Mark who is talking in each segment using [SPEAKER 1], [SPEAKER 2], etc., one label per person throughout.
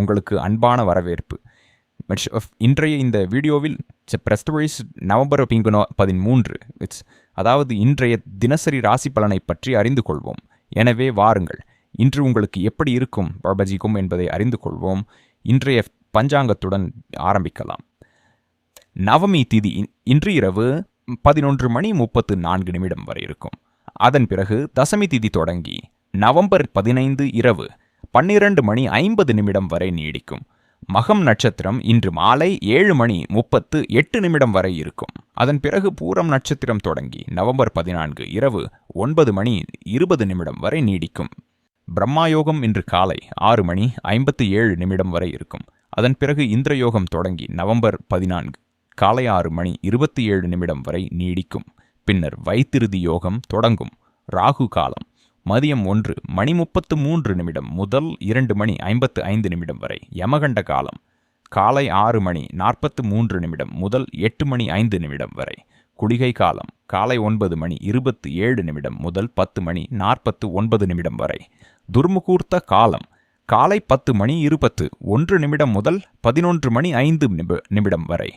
[SPEAKER 1] உங்களுக்கு அன்பான வரவேற்பு. இன்றைய இந்த வீடியோவில் பிரஸ்டோரிஸ் நவம்பர் பிங்குனோ பதிமூன்று இட்ஸ் அதாவது இன்றைய தினசரி ராசி பலனை பற்றி அறிந்து கொள்வோம். எனவே வாருங்கள். இன்று உங்களுக்கு எப்படி இருக்கும் பர்பஜிக்கும் என்பதை அறிந்து கொள்வோம். இன்றைய பஞ்சாங்கத்துடன் ஆரம்பிக்கலாம். நவமி திதி இன்று இரவு பதினொன்று மணி முப்பத்து நான்கு நிமிடம் வரை இருக்கும். அதன் பிறகு தசமி திதி தொடங்கி நவம்பர் பதினைந்து இரவு பன்னிரண்டு மணி ஐம்பது நிமிடம் வரை நீடிக்கும். மகம் நட்சத்திரம் இன்று மாலை ஏழு மணி முப்பத்து எட்டு நிமிடம் வரை இருக்கும். அதன் பிறகு பூரம் நட்சத்திரம் தொடங்கி நவம்பர் பதினான்கு இரவு ஒன்பது மணி இருபது நிமிடம் வரை நீடிக்கும். பிரம்மாயோகம் இன்று காலை ஆறு மணி ஐம்பத்து ஏழு நிமிடம் வரை இருக்கும். அதன் பிறகு இந்திரயோகம் தொடங்கி நவம்பர் பதினான்கு காலை ஆறு மணி இருபத்தி ஏழு நிமிடம் வரை நீடிக்கும். பின்னர் வைத்திருதி யோகம் தொடங்கும். ராகு காலம் மதியம் ஒன்று மணி முப்பத்து மூன்று நிமிடம் முதல் இரண்டு மணி ஐம்பத்து ஐந்து நிமிடம் வரை யமகண்ட காலம். காலை ஆறு மணி நாற்பத்து மூன்று நிமிடம் முதல் எட்டு மணி ஐந்து நிமிடம் வரை குளிகை காலம். காலை ஒன்பது மணி இருபத்து ஏழு நிமிடம் முதல் பத்து மணி நாற்பத்து ஒன்பது நிமிடம் வரை துர்முகூர்த்த காலம். காலை பத்து மணி இருபத்து ஒன்று நிமிடம் முதல் பதினொன்று மணி ஐந்து நிமிடம் வரை.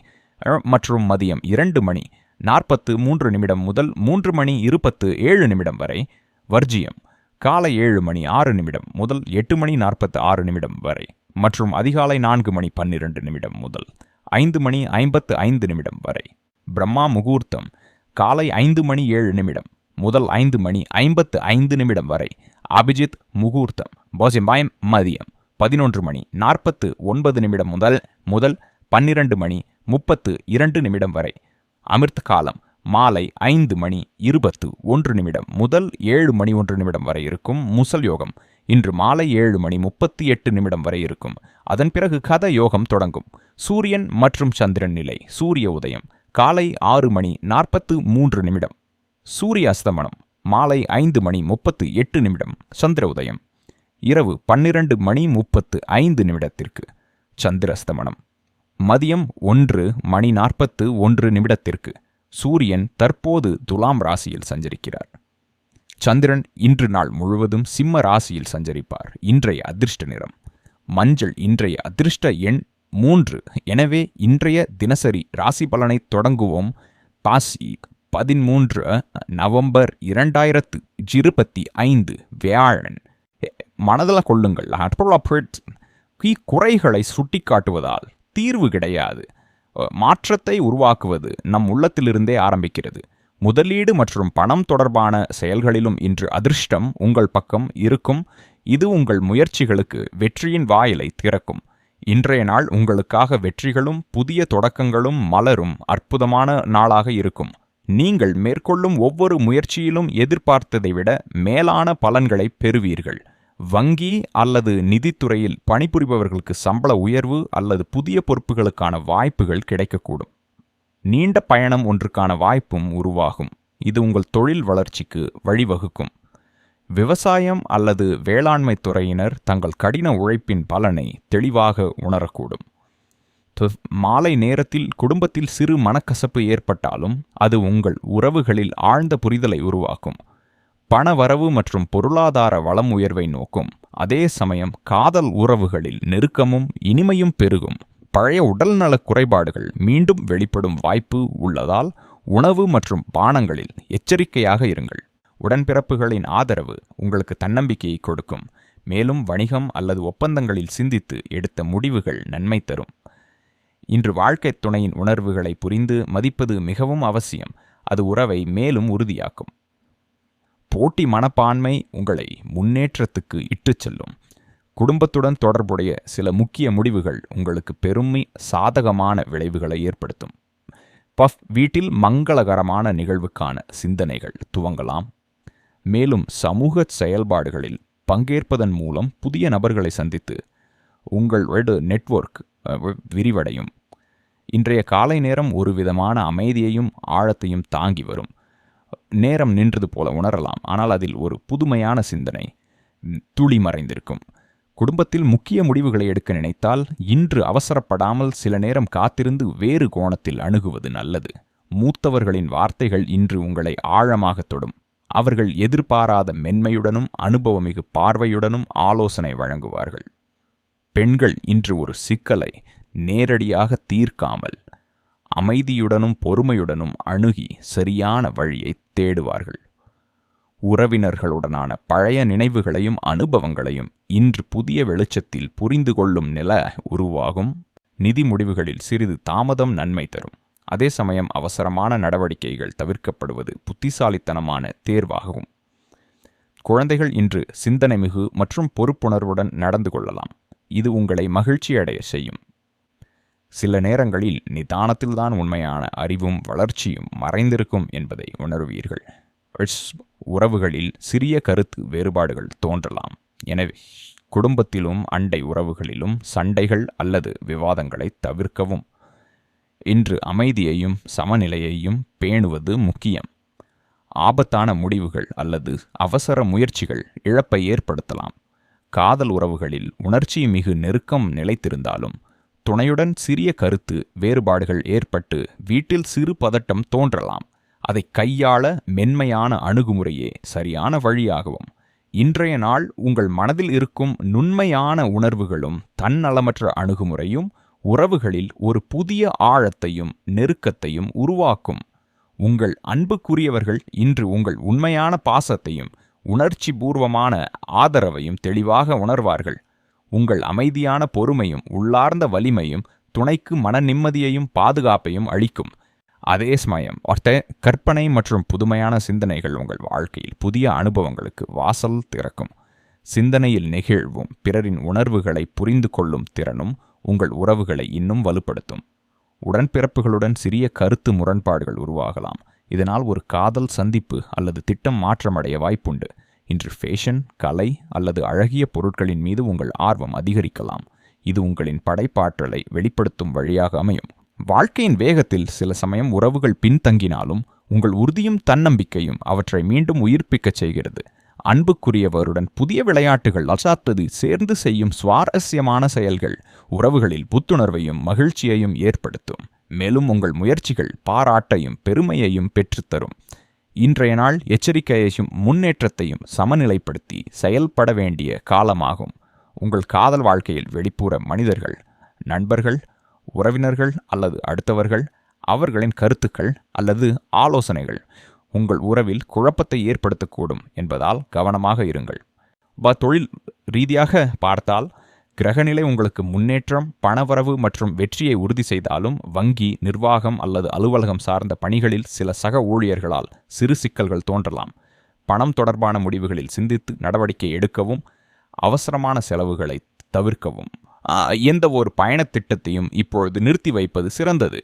[SPEAKER 1] மற்றும் மதியம் இரண்டு மணி நாற்பத்து மூன்று நிமிடம் முதல் மூன்று மணி இருபத்து ஏழு நிமிடம் வரை வர்ஜியம் காலை ஏழு மணி ஆறு நிமிடம் முதல் எட்டு மணி நாற்பத்து ஆறு நிமிடம் வரை மற்றும் அதிகாலை நான்கு மணி பன்னிரண்டு நிமிடம் முதல் ஐந்து மணி ஐம்பத்து ஐந்து நிமிடம் வரை. பிரம்மா முகூர்த்தம் காலை ஐந்து மணி ஏழு நிமிடம் முதல் ஐந்து மணி ஐம்பத்து ஐந்து நிமிடம் வரை. அபிஜித் முகூர்த்தம் போசிம்பாயம் மதியம் பதினொன்று மணி நாற்பத்து ஒன்பது நிமிடம் முதல் முதல் பன்னிரண்டு மணி முப்பத்து இரண்டு நிமிடம் வரை. அமிர்த காலம் மாலை ஐந்து மணி இருபத்து ஒன்று நிமிடம் முதல் ஏழு மணி ஒன்று நிமிடம் வரை இருக்கும் முசல் யோகம். இன்று மாலை ஏழு மணி முப்பத்தி எட்டு நிமிடம் வரை இருக்கும். அதன் பிறகு கத யோகம் தொடங்கும். சூரியன் மற்றும் சந்திரன் நிலை சூரிய உதயம். காலை ஆறு மணி நாற்பத்து மூன்று நிமிடம். சூரிய அஸ்தமனம் மாலை ஐந்து மணி முப்பத்து எட்டு நிமிடம். சந்திர உதயம். இரவு பன்னிரண்டு மணி முப்பத்து ஐந்து நிமிடத்திற்கு. சந்திர அஸ்தமனம். மதியம் ஒன்று மணி நாற்பத்து ஒன்று நிமிடத்திற்கு. சூரியன் தற்போது துலாம் ராசியில் சஞ்சரிக்கிறார். சந்திரன் இன்று நாள் முழுவதும் சிம்ம ராசியில் சஞ்சரிப்பார். இன்றைய அதிர்ஷ்ட நிறம். மஞ்சள் இன்றைய அதிர்ஷ்ட எண் மூன்று. எனவே இன்றைய தினசரி ராசி பலனை தொடங்குவோம். பாசி பதிமூன்று நவம்பர் இரண்டாயிரத்து இருபத்தி ஐந்து வியாழன். மனதில் கொள்ளுங்கள் குறைகளை சுட்டிக்காட்டுவதால் தீர்வு கிடையாது. மாற்றத்தை உருவாக்குவது நம் உள்ளத்திலிருந்தே ஆரம்பிக்கிறது. முதலீடு மற்றும் பணம் தொடர்பான செயல்களிலும் இன்று அதிர்ஷ்டம் உங்கள் பக்கம் இருக்கும். இது உங்கள் முயற்சிகளுக்கு வெற்றியின் வாயிலை திறக்கும். இன்றைய நாள் உங்களுக்காக வெற்றிகளும் புதிய தொடக்கங்களும் மலரும் அற்புதமான நாளாக இருக்கும். நீங்கள் மேற்கொள்ளும் ஒவ்வொரு முயற்சியிலும் எதிர்பார்த்ததை விட மேலான பலன்களை பெறுவீர்கள். வங்கி அல்லது நிதித்துறையில் பணிபுரிபவர்களுக்கு சம்பள உயர்வு அல்லது புதிய பொறுப்புகளுக்கான வாய்ப்புகள் கிடைக்கக்கூடும். நீண்ட பயணம் ஒன்றுக்கான வாய்ப்பும் உருவாகும். இது உங்கள் தொழில் வளர்ச்சிக்கு வழிவகுக்கும். விவசாயம் அல்லது வேளாண்மை துறையினர் தங்கள் கடின உழைப்பின் பலனை தெளிவாக உணரக்கூடும். மாலை நேரத்தில் குடும்பத்தில் சிறு மனக்கசப்பு ஏற்பட்டாலும் அது உங்கள் உறவுகளில் ஆழ்ந்த புரிதலை உருவாக்கும். பண வரவு மற்றும் பொருளாதார வளம் உயர்வை நோக்கும். அதே சமயம் காதல் உறவுகளில் நெருக்கமும் இனிமையும் பெருகும். பழைய உடல்நல குறைபாடுகள் மீண்டும் வெளிப்படும் வாய்ப்பு உள்ளதால் உணவு மற்றும் பானங்களில் எச்சரிக்கையாக இருங்கள். உடன்பிறப்புகளின் ஆதரவு உங்களுக்கு தன்னம்பிக்கையை கொடுக்கும். மேலும் வணிகம் அல்லது ஒப்பந்தங்களில் சிந்தித்து எடுத்த முடிவுகள் நன்மை தரும். இன்று வாழ்க்கைத் துணையின் உணர்வுகளை புரிந்து மதிப்பது மிகவும் அவசியம். அது உறவை மேலும் உறுதியாக்கும். போட்டி மனப்பான்மை உங்களை முன்னேற்றத்துக்கு இட்டுச் செல்லும். குடும்பத்துடன் தொடர்புடைய சில முக்கிய முடிவுகள் உங்களுக்கு பெருமை சாதகமான விளைவுகளை ஏற்படுத்தும். பஃப் வீட்டில் மங்களகரமான நிகழ்வுக்கான சிந்தனைகள் துவங்கலாம். மேலும் சமூக செயல்பாடுகளில் பங்கேற்பதன் மூலம் புதிய நபர்களை சந்தித்து உங்களோட நெட்வொர்க் விரிவடையும். இன்றைய காலை நேரம் ஒரு விதமான அமைதியையும் ஆழத்தையும் தாங்கி வரும். நேரம் நின்றது போல உணரலாம். ஆனால் அதில் ஒரு புதுமையான சிந்தனை துளி மறைந்திருக்கும். குடும்பத்தில் முக்கிய முடிவுகளை எடுக்க நினைத்தால் இன்று அவசரப்படாமல் சில நேரம் காத்திருந்து வேறு கோணத்தில் அணுகுவது நல்லது. மூத்தவர்களின் வார்த்தைகள் இன்று உங்களை ஆழமாக தொடும். அவர்கள் எதிர்பாராத மென்மையுடனும் அனுபவமிகு பார்வையுடனும் ஆலோசனை வழங்குவார்கள். பெண்கள் இன்று ஒரு சிக்கலை நேரடியாக தீர்க்காமல் அமைதியுடனும் பொறுமையுடனும் அணுகி சரியான வழியை தேடுவார்கள். உறவினர்களுடனான பழைய நினைவுகளையும் அனுபவங்களையும் இன்று புதிய வெளிச்சத்தில் புரிந்து கொள்ளும் நில உருவாகும். நிதி முடிவுகளில் சிறிது தாமதம் நன்மை தரும். அதே சமயம் அவசரமான நடவடிக்கைகள் தவிர்க்கப்படுவது புத்திசாலித்தனமான தேர்வாகவும் குழந்தைகள் இன்று சிந்தனை மிகு மற்றும் பொறுப்புணர்வுடன் நடந்து கொள்ளலாம். இது உங்களை மகிழ்ச்சியடைய செய்யும். சில நேரங்களில் நிதானத்தில்தான் உண்மையான அறிவும் வளர்ச்சியும் மறைந்திருக்கும் என்பதை உணர்வீர்கள். உறவுகளில் சிறிய கருத்து வேறுபாடுகள் தோன்றலாம். எனவே குடும்பத்திலும் அண்டை உறவுகளிலும் சண்டைகள் அல்லது விவாதங்களை தவிர்க்கவும். இன்று அமைதியையும் சமநிலையையும் பேணுவது முக்கியம். ஆபத்தான முடிவுகள் அல்லது அவசர முயற்சிகள் இழப்பை ஏற்படுத்தலாம். காதல் உறவுகளில் உணர்ச்சி மிகு நெருக்கம் நிலைத்திருந்தாலும் துணையுடன் சிறிய கருத்து வேறுபாடுகள் ஏற்பட்டு வீட்டில் சிறு பதட்டம் தோன்றலாம். அதை கையாள மென்மையான அணுகுமுறையே சரியான வழியாகவும். இன்றைய நாள் உங்கள் மனதில் இருக்கும் நுண்மையான உணர்வுகளும் தன்னலமற்ற அணுகுமுறையும் உறவுகளில் ஒரு புதிய ஆழத்தையும் நெருக்கத்தையும் உருவாக்கும். உங்கள் அன்புக்குரியவர்கள் இன்று உங்கள் உண்மையான பாசத்தையும் உணர்ச்சி பூர்வமான ஆதரவையும் தெளிவாக உணர்வார்கள். உங்கள் அமைதியான பொறுமையும் உள்ளார்ந்த வலிமையும் துணைக்கு மன நிம்மதியையும் பாதுகாப்பையும் அளிக்கும். அதே சமயம் ஒருத்த கற்பனை மற்றும் புதுமையான சிந்தனைகள் உங்கள் வாழ்க்கையில் புதிய அனுபவங்களுக்கு வாசல் திறக்கும். சிந்தனையில் நெகிழ்வும் பிறரின் உணர்வுகளை புரிந்து கொள்ளும் திறனும் உங்கள் உறவுகளை இன்னும் வலுப்படுத்தும். உடன்பிறப்புகளுடன் சிறிய கருத்து முரண்பாடுகள் உருவாகலாம். இதனால் ஒரு காதல் சந்திப்பு அல்லது திட்டம் மாற்றமடைய வாய்ப்புண்டு. இன்று ஃபேஷன் கலை அல்லது அழகிய பொருட்களின் மீது உங்கள் ஆர்வம் அதிகரிக்கலாம். இது உங்களின் படைப்பாற்றலை வெளிப்படுத்தும் வழியாக அமையும். வாழ்க்கையின் வேகத்தில் சில சமயம் உறவுகள் பின்தங்கினாலும் உங்கள் உறுதியும் தன்னம்பிக்கையும் அவற்றை மீண்டும் உயிர்ப்பிக்கச் செய்கிறது. அன்புக்குரியவருடன் புதிய விளையாட்டுகள் அசாத்தது சேர்ந்து செய்யும் சுவாரஸ்யமான செயல்கள் உறவுகளில் புத்துணர்வையும் மகிழ்ச்சியையும் ஏற்படுத்தும். மேலும் உங்கள் முயற்சிகள் பாராட்டையும் பெருமையையும் பெற்றுத்தரும். இன்றைய நாள் எச்சரிக்கையையும் முன்னேற்றத்தையும் சமநிலைப்படுத்தி செயல்பட வேண்டிய காலமாகும். உங்கள் காதல் வாழ்க்கையில் வெளிப்புற மனிதர்கள் நண்பர்கள் உறவினர்கள் அல்லது அடுத்தவர்கள் அவர்களின் கருத்துக்கள் அல்லது ஆலோசனைகள் உங்கள் உறவில் குழப்பத்தை ஏற்படுத்தக்கூடும் என்பதால் கவனமாக இருங்கள். வ தொழில் ரீதியாக பார்த்தால் கிரகநிலை உங்களுக்கு முன்னேற்றம் பணவரவு மற்றும் வெற்றியை உறுதி செய்தாலும் வங்கி நிர்வாகம் அல்லது அலுவலகம் சார்ந்த பணிகளில் சில சக ஊழியர்களால் சிறு சிக்கல்கள் தோன்றலாம். பணம் தொடர்பான முடிவுகளில் சிந்தித்து நடவடிக்கை எடுக்கவும் அவசரமான செலவுகளை தவிர்க்கவும். எந்த ஒரு பயணத் திட்டத்தையும் இப்பொழுது நிறுத்தி வைப்பது சிறந்தது.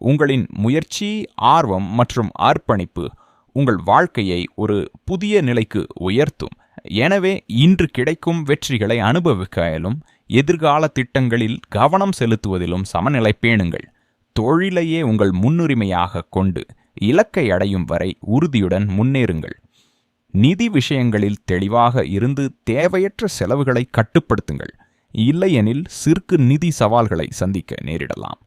[SPEAKER 1] உங்களின் முயற்சி ஆர்வம் மற்றும் அர்ப்பணிப்பு உங்கள் வாழ்க்கையை ஒரு புதிய நிலைக்கு உயர்த்தும். எனவே இன்று கிடைக்கும் வெற்றிகளை அனுபவிக்கையிலும் எதிர்கால திட்டங்களில் கவனம் செலுத்துவதிலும் சமநிலை பேணுங்கள். தொழிலையே உங்கள் முன்னுரிமையாக கொண்டு இலக்கை அடையும் வரை உறுதியுடன் முன்னேறுங்கள். நிதி விஷயங்களில் தெளிவாக இருந்து தேவையற்ற செலவுகளை கட்டுப்படுத்துங்கள். இல்லையெனில் சிற்கு நிதி சவால்களை சந்திக்க நேரிடலாம்.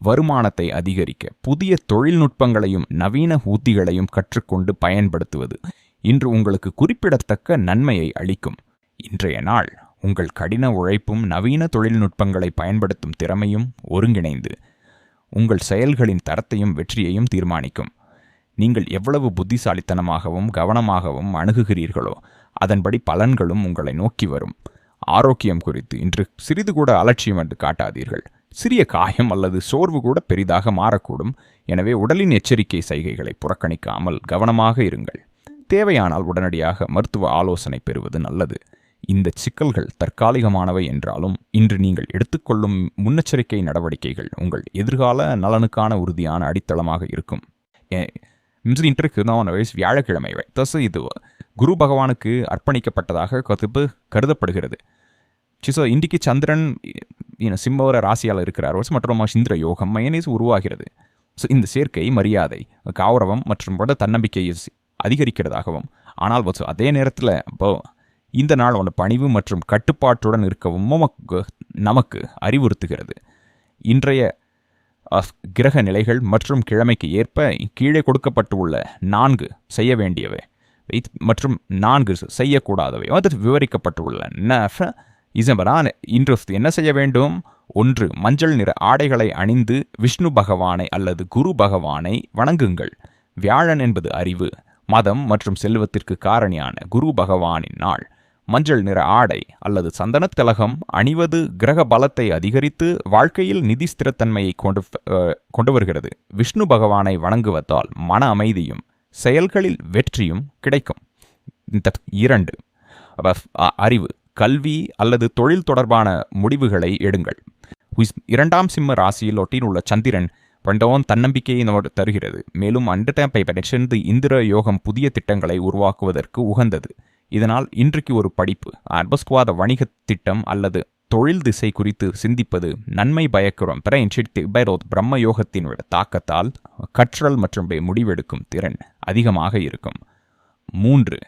[SPEAKER 1] வருமானத்தை அதிகரிக்க புதிய தொழில்நுட்பங்களையும் நவீன உத்திகளையும் கற்றுக்கொண்டு பயன்படுத்துவது இன்று உங்களுக்கு குறிப்பிடத்தக்க நன்மையை அளிக்கும். இன்றைய நாள் உங்கள் கடின உழைப்பும் நவீன தொழில்நுட்பங்களை பயன்படுத்தும் திறமையும் ஒருங்கிணைந்து உங்கள் செயல்களின் தரத்தையும் வெற்றியையும் தீர்மானிக்கும். நீங்கள் எவ்வளவு புத்திசாலித்தனமாகவும் கவனமாகவும் அணுகுகிறீர்களோ அதன்படி பலன்களும் உங்களை நோக்கி வரும். ஆரோக்கியம் குறித்து இன்று சிறிது கூட அலட்சியம் என்று காட்டாதீர்கள். சிறிய காயம் அல்லது சோர்வு கூட பெரிதாக மாறக்கூடும். எனவே உடலின் எச்சரிக்கை சைகைகளை புறக்கணிக்காமல் கவனமாக இருங்கள். தேவையானால் உடனடியாக மருத்துவ ஆலோசனை பெறுவது நல்லது. இந்த சிக்கல்கள் தற்காலிகமானவை என்றாலும் இன்று நீங்கள் எடுத்துக்கொள்ளும் முன்னெச்சரிக்கை நடவடிக்கைகள் உங்கள் எதிர்கால நலனுக்கான உறுதியான அடித்தளமாக இருக்கும். இன்று வயசு வியாழக்கிழமை தசு இது குரு பகவானுக்கு அர்ப்பணிக்கப்பட்டதாக கருப்பு கருதப்படுகிறது. ஸோ இன்றைக்கு சந்திரன் சிம்மவர ராசியால் இருக்கிறார். மற்றும் சிந்திர யோகம் மயனேஸ் உருவாகிறது. ஸோ இந்த சேர்க்கை மரியாதை கௌரவம் மற்றும் வட தன்னம்பிக்கையை அதிகரிக்கிறதாகவும் ஆனால் அதே நேரத்தில் இப்போ இந்த நாள் ஒன்று பணிவு மற்றும் கட்டுப்பாட்டுடன் இருக்கவும் நமக்கு நமக்கு அறிவுறுத்துகிறது. இன்றைய கிரக நிலைகள் மற்றும் கிழமைக்கு ஏற்ப கீழே கொடுக்கப்பட்டுள்ள நான்கு செய்ய வேண்டியவை. மற்றும் நான்கு செய்யக்கூடாதவை. அது விவரிக்கப்பட்டுள்ள இசம்பரான் இன்று என்ன செய்ய வேண்டும்? ஒன்று மஞ்சள் நிற ஆடைகளை அணிந்து விஷ்ணு பகவானை அல்லது குரு பகவானை வணங்குங்கள். வியாழன் என்பது அறிவு. மதம் மற்றும் செல்வத்திற்கு காரணியான குரு பகவானின் நாள். மஞ்சள் நிற ஆடை அல்லது சந்தனத் திலகம் அணிவது கிரக பலத்தை அதிகரித்து வாழ்க்கையில் நிதி ஸ்திரத்தன்மையை கொண்டு கொண்டு வருகிறது. விஷ்ணு பகவானை வணங்குவதால் மன அமைதியும் செயல்களில் வெற்றியும் கிடைக்கும். இந்த இரண்டு. அறிவு கல்வி அல்லது தொழில் தொடர்பான முடிவுகளை எடுங்கள். இரண்டாம் சிம்ம ராசியில் ஒட்டியுள்ள சந்திரன் பண்டோன் தன்னம்பிக்கையை நமக்கு தருகிறது. மேலும் அண்டர்டேம்பை பெற்று இந்திர யோகம் புதிய திட்டங்களை உருவாக்குவதற்கு உகந்தது. இதனால் இன்றைக்கு ஒரு படிப்பு அர்பஸ்குவாத வணிக திட்டம் அல்லது தொழில் திசை குறித்து சிந்திப்பது நன்மை பயக்கிறோம் பிற பைரோத் பிரம்ம யோகத்தின் தாக்கத்தால் கற்றல் மற்றும் முடிவெடுக்கும் திறன் அதிகமாக இருக்கும். மூன்று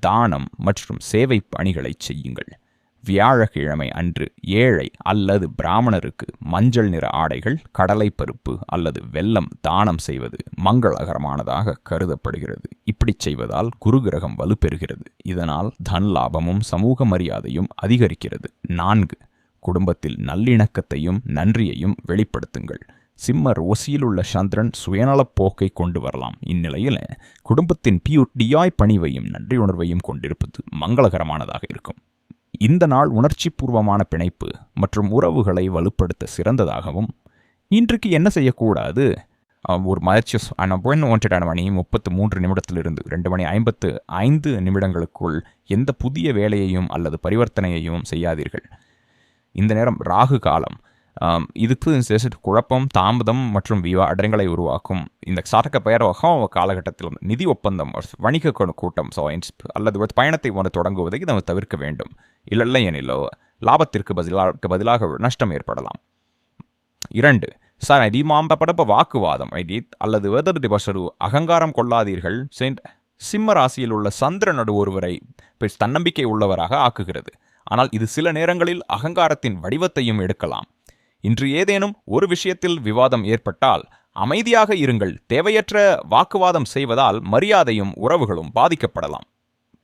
[SPEAKER 1] தானம் மற்றும் சேவை பணிகளை செய்யுங்கள். வியாழக்கிழமை அன்று ஏழை அல்லது பிராமணருக்கு மஞ்சள் நிற ஆடைகள் கடலை பருப்பு அல்லது வெல்லம் தானம் செய்வது மங்களகரமானதாக கருதப்படுகிறது. இப்படி செய்வதால் குரு கிரகம் வலுப்பெறுகிறது. இதனால் தன் லாபமும் சமூக மரியாதையும் அதிகரிக்கிறது. நான்கு குடும்பத்தில் நல்லிணக்கத்தையும் நன்றியையும் வெளிப்படுத்துங்கள். சிம்ம ரோசியில் உள்ள சந்திரன் சுயநலப் போக்கை கொண்டு வரலாம். இந்நிலையில் குடும்பத்தின் பியூட்டியாய் பணிவையும் நன்றியுணர்வையும் கொண்டிருப்பது மங்களகரமானதாக இருக்கும். இந்த நாள் உணர்ச்சிபூர்வமான பிணைப்பு மற்றும் உறவுகளை வலுப்படுத்த சிறந்ததாகவும் இன்றைக்கு என்ன செய்யக்கூடாது? அஹ், ஒரு மதிச்சு ஒன்றரை மணி முப்பத்து மூன்று நிமிடத்திலிருந்து ரெண்டு மணி ஐம்பத்து ஐந்து நிமிடங்களுக்குள் எந்த புதிய வேலையையும் அல்லது பரிவர்த்தனையையும் செய்யாதீர்கள். இந்த நேரம் ராகு காலம். இதுக்கு சேர்த்து குழப்பம் தாமதம் மற்றும் விவாடங்களை உருவாக்கும். இந்த சாதக பெயரகம் காலகட்டத்தில் நிதி ஒப்பந்தம் வணிக கூட்டம் ஸோ அல்லது பயணத்தை ஒன்று தொடங்குவதை நம்ம தவிர்க்க வேண்டும். இல்லை எனிலோ லாபத்திற்கு பதிலாக பதிலாக நஷ்டம் ஏற்படலாம். இரண்டு சார் அதிமாம்பப்படப்ப வாக்குவாதம் ஐடி அல்லது வெதர் திபசரு அகங்காரம் கொள்ளாதீர்கள். செயின்ட் சிம்ம ராசியில் உள்ள சந்திரனோடு ஒருவரை தன்னம்பிக்கை உள்ளவராக ஆக்குகிறது. ஆனால் இது சில நேரங்களில் அகங்காரத்தின் வடிவத்தையும் எடுக்கலாம். இன்று ஏதேனும் ஒரு விஷயத்தில் விவாதம் ஏற்பட்டால் அமைதியாக இருங்கள். தேவையற்ற வாக்குவாதம் செய்வதால் மரியாதையும் உறவுகளும் பாதிக்கப்படலாம்.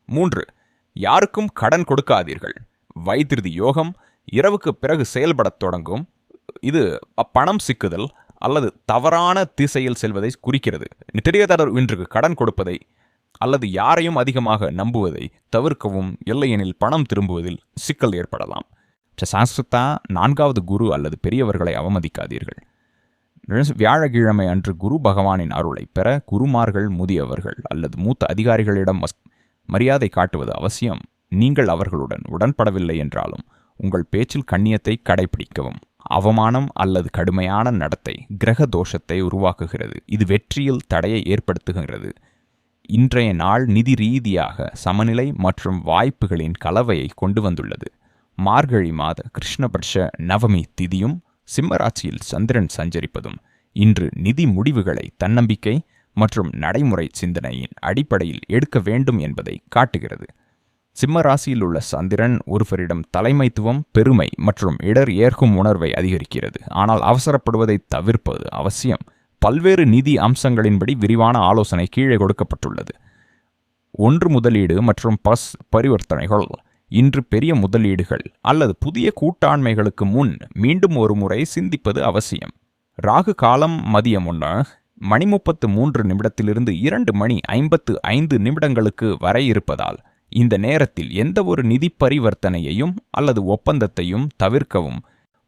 [SPEAKER 1] மூன்று யாருக்கும் கடன் கொடுக்காதீர்கள். வைத்திருதி யோகம் இரவுக்கு பிறகு செயல்படத் தொடங்கும். இது பணம் சிக்குதல் அல்லது தவறான திசையில் செல்வதை குறிக்கிறது. தெரியாதவர் இன்றுக்கு கடன் கொடுப்பதை அல்லது யாரையும் அதிகமாக நம்புவதை தவிர்க்கவும் இல்லையெனில் பணம் திரும்புவதில் சிக்கல் ஏற்படலாம். சாஸ்திரத்தா நான்காவது குரு அல்லது பெரியவர்களை அவமதிக்காதீர்கள். வியாழக்கிழமை அன்று குரு பகவானின் அருளை பெற குருமார்கள் முதியவர்கள் அல்லது மூத்த அதிகாரிகளிடம் மரியாதை காட்டுவது அவசியம். நீங்கள் அவர்களுடன் உடன்படவில்லை என்றாலும் உங்கள் பேச்சில் கண்ணியத்தை கடைபிடிக்கவும் அவமானம் அல்லது கடுமையான நடத்தை கிரக தோஷத்தை உருவாக்குகிறது. இது வெற்றியில் தடையை ஏற்படுத்துகிறது இன்றைய நாள் நிதி ரீதியாக சமநிலை மற்றும் வாய்ப்புகளின் கலவையை கொண்டு வந்துள்ளது. மார்கழி மாத கிருஷ்ணபட்ச நவமி திதியும் சிம்மராசியில் சந்திரன் சஞ்சரிப்பதும் இன்று நிதி முடிவுகளை தன்னம்பிக்கை மற்றும் நடைமுறை சிந்தனையின் அடிப்படையில் எடுக்க வேண்டும் என்பதை காட்டுகிறது. சிம்ம ராசியில் உள்ள சந்திரன் ஒருவரிடம் தலைமைத்துவம் பெருமை மற்றும் இடர் ஏற்கும் உணர்வை அதிகரிக்கிறது. ஆனால் அவசரப்படுவதை தவிர்ப்பது அவசியம். பல்வேறு நிதி அம்சங்களின்படி விரிவான ஆலோசனை கீழே கொடுக்கப்பட்டுள்ளது. ஒன்று முதலீடு மற்றும் பஸ் பரிவர்த்தனைகள். இன்று பெரிய முதலீடுகள் அல்லது புதிய கூட்டாண்மைகளுக்கு முன் மீண்டும் ஒரு முறை சிந்திப்பது அவசியம். ராகு காலம் மதியம் ஒன்று மணி முப்பத்து மூன்று நிமிடத்திலிருந்து இரண்டு மணி ஐம்பத்து ஐந்து நிமிடங்களுக்கு வரை இருப்பதால் இந்த நேரத்தில் எந்த ஒரு நிதி பரிவர்த்தனையையும் அல்லது ஒப்பந்தத்தையும் தவிர்க்கவும்.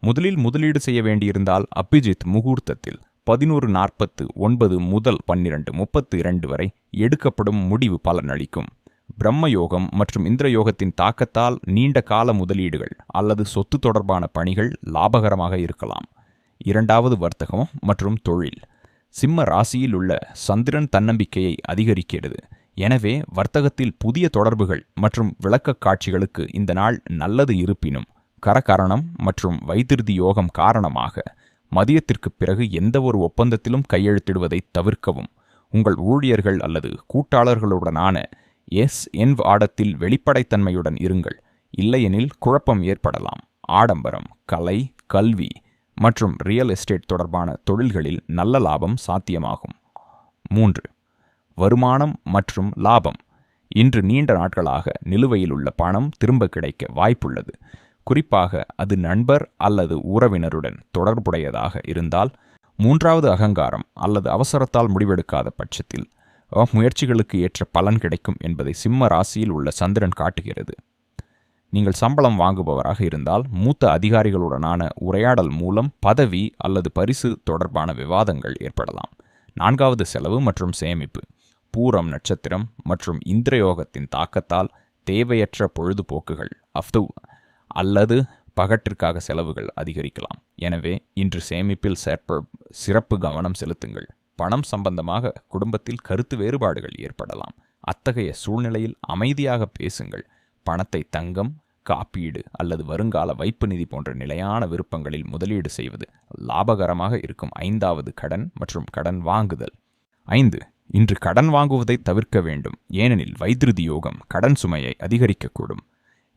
[SPEAKER 1] முதலில் முதலீடு செய்ய வேண்டியிருந்தால் அபிஜித் முகூர்த்தத்தில் பதினோரு நாற்பத்து ஒன்பது முதல் பன்னிரண்டு முப்பத்து இரண்டு வரை எடுக்கப்படும் முடிவு பலனளிக்கும். பிரம்மயோகம் மற்றும் இந்திரயோகத்தின் தாக்கத்தால் நீண்ட கால முதலீடுகள் அல்லது சொத்து தொடர்பான பணிகள் லாபகரமாக இருக்கலாம். இரண்டாவது வர்த்தகம் மற்றும் தொழில். சிம்ம ராசியில் உள்ள சந்திரன் தன்னம்பிக்கையை அதிகரிக்கிறது. எனவே வர்த்தகத்தில் புதிய தொடர்புகள் மற்றும் விளக்கக் காட்சிகளுக்கு இந்த நாள் நல்லது இருப்பினும் கரகரணம் மற்றும் வைத்திருதி யோகம் காரணமாக மதியத்திற்கு பிறகு எந்த ஒரு ஒப்பந்தத்திலும் கையெழுத்திடுவதை தவிர்க்கவும் உங்கள் ஊழியர்கள் அல்லது கூட்டாளர்களுடனான எஸ் என் ஆடத்தில் வெளிப்படைத்தன்மையுடன் இருங்கள். இல்லையெனில் குழப்பம் ஏற்படலாம். ஆடம்பரம் கலை கல்வி மற்றும் ரியல் எஸ்டேட் தொடர்பான தொழில்களில் நல்ல லாபம் சாத்தியமாகும். மூன்று வருமானம் மற்றும் லாபம். இன்று நீண்ட நாட்களாக நிலுவையில் உள்ள பணம் திரும்ப கிடைக்க வாய்ப்புள்ளது. குறிப்பாக அது நண்பர் அல்லது உறவினருடன் தொடர்புடையதாக இருந்தால் மூன்றாவது அகங்காரம் அல்லது அவசரத்தால் முடிவெடுக்காத பட்சத்தில் முயற்சிகளுக்கு ஏற்ற பலன் கிடைக்கும் என்பதை சிம்ம ராசியில் உள்ள சந்திரன் காட்டுகிறது. நீங்கள் சம்பளம் வாங்குபவராக இருந்தால் மூத்த அதிகாரிகளுடனான உரையாடல் மூலம் பதவி அல்லது பரிசு தொடர்பான விவாதங்கள் ஏற்படலாம். நான்காவது செலவு மற்றும் சேமிப்பு. பூரம் நட்சத்திரம் மற்றும் இந்திரயோகத்தின் தாக்கத்தால் தேவையற்ற பொழுதுபோக்குகள் அஃது அல்லது பகட்டிற்காக செலவுகள் அதிகரிக்கலாம். எனவே இன்று சேமிப்பில் சேர்ப்ப சிறப்பு கவனம் செலுத்துங்கள். பணம் சம்பந்தமாக குடும்பத்தில் கருத்து வேறுபாடுகள் ஏற்படலாம். அத்தகைய சூழ்நிலையில் அமைதியாக பேசுங்கள். பணத்தை தங்கம் காப்பீடு அல்லது வருங்கால வைப்பு நிதி போன்ற நிலையான விருப்பங்களில் முதலீடு செய்வது லாபகரமாக இருக்கும் ஐந்தாவது கடன் மற்றும் கடன் வாங்குதல். ஐந்து இன்று கடன் வாங்குவதை தவிர்க்க வேண்டும். ஏனெனில் வைத்திருதி யோகம் கடன் சுமையை அதிகரிக்கக்கூடும்.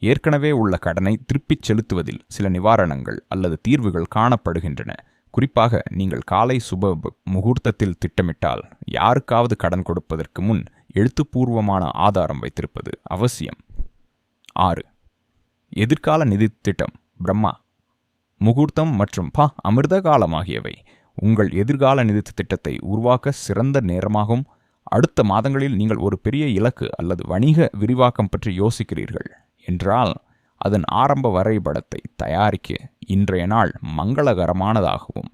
[SPEAKER 1] ஏற்கனவே உள்ள கடனை திருப்பிச் செலுத்துவதில் சில நிவாரணங்கள் அல்லது தீர்வுகள் காணப்படுகின்றன. குறிப்பாக நீங்கள் காலை சுப முகூர்த்தத்தில் திட்டமிட்டால் யாருக்காவது கடன் கொடுப்பதற்கு முன் எழுத்துப்பூர்வமான ஆதாரம் வைத்திருப்பது அவசியம். ஆறு. எதிர்கால நிதி திட்டம். பிரம்மா. முகூர்த்தம் மற்றும் பா அமிர்த காலம் ஆகியவை உங்கள் எதிர்கால நிதி திட்டத்தை உருவாக்க சிறந்த நேரமாகும். அடுத்த மாதங்களில் நீங்கள் ஒரு பெரிய இலக்கு அல்லது வணிக விரிவாக்கம் பற்றி யோசிக்கிறீர்கள் என்றால் அதன் ஆரம்ப வரைபடத்தை தயாரிக்க இன்றைய நாள் மங்களகரமானதாகவும்